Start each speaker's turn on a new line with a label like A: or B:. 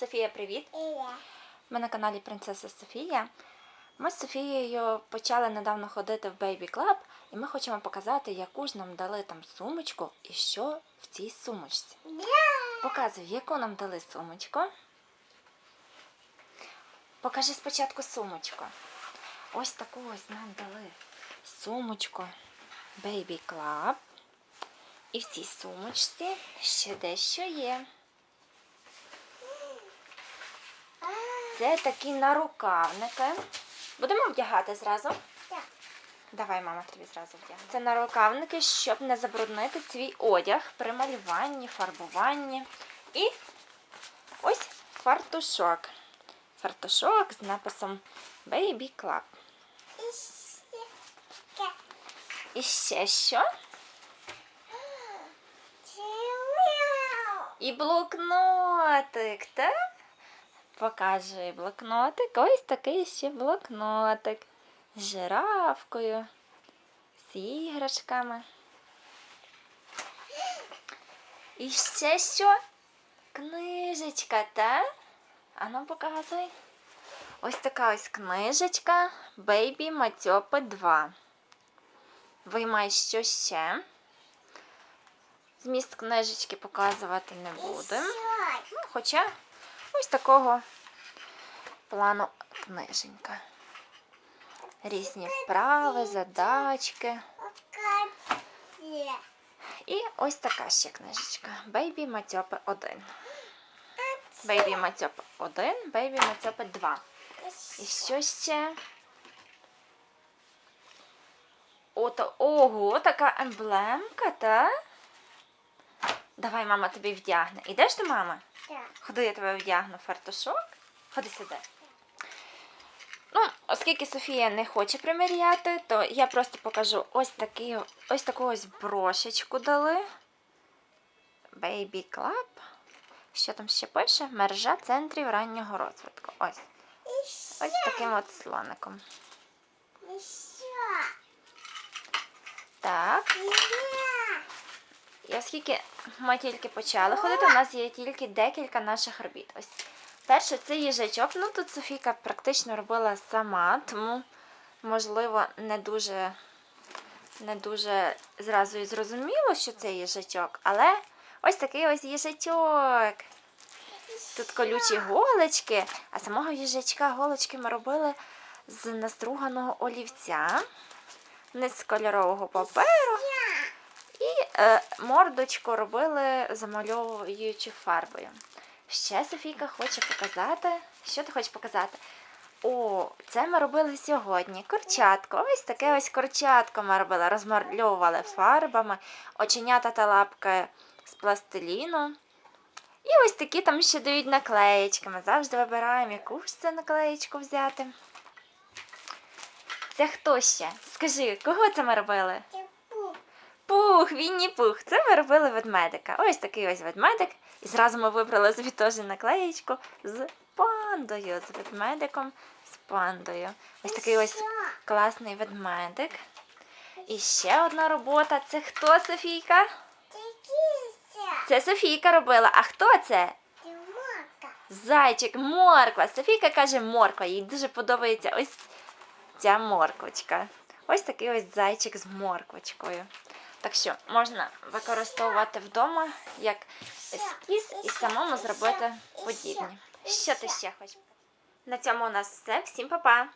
A: Софія, привіт! Ми на каналі Принцеса Софія. Ми з Софією почали недавно ходити в Baby Club, і ми хочемо показати, яку ж нам дали там сумочку і що в цій сумочці. Показуй, яку нам дали сумочку. Покажи спочатку сумочку. Ось таку ось нам дали сумочку Baby Club. І в цій сумочці ще дещо є. Це такі нарукавники. Будемо вдягати зразу?
B: Так.
A: Давай, мама, тобі зразу вдягне. Це нарукавники, щоб не забруднити свій одяг при малюванні, фарбуванні. І ось фартушок. Фартушок з написом Baby Club. І ще що? І блокнотик, так? Покажи блокнотик. Ось такий ще блокнотик. З жирафкою, з іграшками. І ще що? Книжечка, так? Ану, показуй. Ось така ось книжечка Baby Матьопи 2. Виймай що ще. Зміст книжечки показувати не будемо. Ну, хоча ось такого плану книженька. Різні вправи, задачки. І ось така ще книжечка. Бейбі Матьопи 1. Бейбі Матьопи 1, Бейбі Матьопи 2. І що ще? Ото, ого, така емблемка, та? Давай, мама тобі вдягне. Ідеш до мами? Ходи, я тебе вдягну фартушок. Ходи сюди. Ну, оскільки Софія не хоче приміряти, то я просто покажу ось такий, ось таку ось брошечку дали. Baby Club. Що там ще пише? Мережа центрів раннього розвитку. Ось. Ось таким от слоником. Так. І оскільки ми тільки почали ходити, у нас є тільки декілька наших робіт. Ось перше це їжачок. Ну тут Софійка практично робила сама, тому, можливо, не дуже, не дуже зразу і зрозуміло, що це їжачок, але ось такий ось їжачок. Тут колючі голочки, а самого їжачка голочки ми робили з наструганого олівця, не з кольорового паперу. І е, мордочку робили замальовуючи фарбою. Ще Софійка хоче показати. Що ти хочеш показати? О, це ми робили сьогодні. Курчатко. Ось таке ось курчатко ми робили. Розмальовували фарбами, оченята та лапки з пластиліну. І ось такі там ще дають наклеєчки. Ми завжди вибираємо, яку ж це наклеєчку взяти. Це хто ще? Скажи, кого це ми робили? Пух, Вінні Пух. Це ми робили ведмедика. Ось такий ось ведмедик. І зразу ми вибрали собі теж наклеєчку з пандою, з ведмедиком, з пандою. Ось такий ось класний ведмедик. І ще одна робота. Це хто, Софійка? Це Софійка робила. А хто це? Зайчик, морква. Софійка каже морква. Їй дуже подобається ось ця морквочка. Ось такий ось зайчик з морквочкою. Так що можна використовувати вдома як ескіз і самому зробити подібні. Що ти ще хочеш? На цьому у нас все. Всім па-па!